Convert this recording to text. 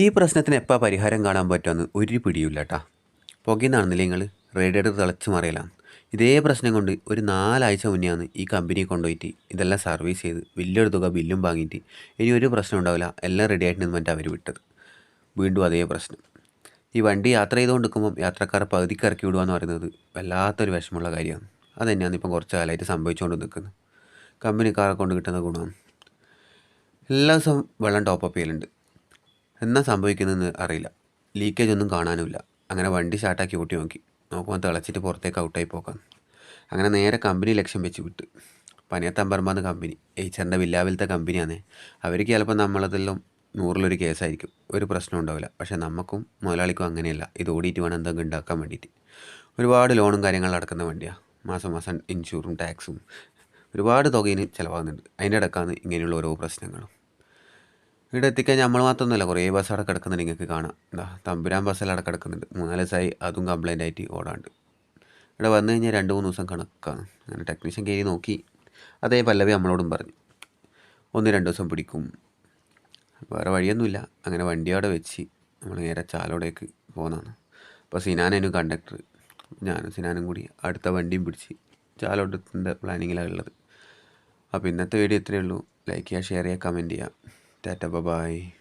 ഈ പ്രശ്നത്തിന് എപ്പോൾ പരിഹാരം കാണാൻ പറ്റുമെന്ന് ഒരു പിടിയില്ല കേട്ടാ പുകയെന്നാണെന്നില്ല നിങ്ങൾ റേഡിയേറ്റർ തിളച്ച് മറിയലാണ് ഇതേ പ്രശ്നം കൊണ്ട് ഒരു നാലാഴ്ച മുന്നെയാണ് ഈ കമ്പനി കൊണ്ടുപോയിട്ട് ഇതെല്ലാം സർവീസ് ചെയ്ത് വലിയൊരു തുക ബില്ലും വാങ്ങിയിട്ട് ഇനി ഒരു പ്രശ്നം ഉണ്ടാവില്ല. എല്ലാം റെഡി ആയിട്ട് നിന്ന് അവർ വിട്ടത്. വീണ്ടും അതേ പ്രശ്നം. ഈ വണ്ടി യാത്ര ചെയ്തുകൊണ്ട് നിൽക്കുമ്പം യാത്രക്കാരെ പകുതിക്ക് ഇറക്കി വിടുക എന്ന് പറയുന്നത് വല്ലാത്തൊരു വിഷമമുള്ള കാര്യമാണ്. അത് തന്നെയാണ് ഇപ്പം കുറച്ച് കാലമായിട്ട് സംഭവിച്ചുകൊണ്ട് നിൽക്കുന്നത്. കമ്പനിക്കാരെ കൊണ്ട് കിട്ടുന്ന ഗുണമാണ്. എല്ലാ ദിവസവും വെള്ളം ടോപ്പപ്പ് ചെയ്യലുണ്ട്. എന്നാ സംഭവിക്കുന്നതെന്ന് അറിയില്ല. ലീക്കേജ് ഒന്നും കാണാനുമില്ല. അങ്ങനെ വണ്ടി സ്റ്റാർട്ടാക്കി ഓട്ടി നോക്കി. നോക്കുമ്പോൾ തിളച്ചിട്ട് പുറത്തേക്ക് ഔട്ടായി പോക്കാം. അങ്ങനെ നേരെ കമ്പനി ലക്ഷ്യം വെച്ച് വിട്ട്. പനിയത്തമ്പർമാന്ന് കമ്പനി എയ്ച്ചറിന്റെ വില്ലാവിലത്തെ കമ്പനിയാണ് അവർക്ക് ചിലപ്പോൾ നമ്മളതെല്ലാം നൂറിലൊരു കേസായിരിക്കും ഒരു പ്രശ്നം ഉണ്ടാവില്ല. പക്ഷേ നമുക്കും മുതലാളിക്കും അങ്ങനെയല്ല. ഇത് ഓടിയിട്ട് വേണം എന്തെങ്കിലും ഉണ്ടാക്കാൻ വേണ്ടിയിട്ട്. ഒരുപാട് ലോണും കാര്യങ്ങളും അടക്കുന്ന വണ്ടിയാണ് മാസം മാസം ഇൻഷൂറും ടാക്സും ഒരുപാട് തുകയിന് ചിലവാകുന്നുണ്ട്. അതിന്റെ ഇടക്കാണ് ഇങ്ങനെയുള്ള ഓരോ പ്രശ്നങ്ങളും. ഇവിടെ എത്തിക്കഴിഞ്ഞാൽ നമ്മൾ മാത്രമൊന്നുമല്ല കുറേ ബസ് അവിടെ കിടക്കുന്നുണ്ട് നിങ്ങൾക്ക് കാണാം. എന്താ തമ്പുരാൻ ബസ്സെല്ലാം അവിടെ കിടക്കുന്നുണ്ട്. മൂന്നാൽ ദിവസമായി അതും കംപ്ലൈന്റ് ആയിട്ട് ഓടാണ്ട്. ഇവിടെ വന്നു കഴിഞ്ഞാൽ രണ്ട് മൂന്ന് ദിവസം കണക്കാണ് അങ്ങനെ ടെക്നീഷ്യൻ കയറി നോക്കി. അതേ പല്ലവി നമ്മളോടും പറഞ്ഞു. ഒന്ന് രണ്ട് ദിവസം പിടിക്കും. വേറെ വഴിയൊന്നുമില്ല. അങ്ങനെ വണ്ടി അവിടെ വെച്ച് നമ്മൾ നേരെ ചാലോടേക്ക് പോകുന്നതാണ് അപ്പോൾ സിനാനും കണ്ടക്ടർ ഞാനും സിനാനും കൂടി അടുത്ത വണ്ടിയും പിടിച്ച് ചാലോട്ടത്തിന്റെ പ്ലാനിങ്ങിലാണ് ഉള്ളത്. അപ്പോൾ ഇന്നത്തെ വീഡിയോ ഇത്രയേ ഉള്ളൂ. ലൈക്ക് ചെയ്യുക ഷെയർ ചെയ്യുക കമന്റ് ചെയ്യുക. Tata, bye bye.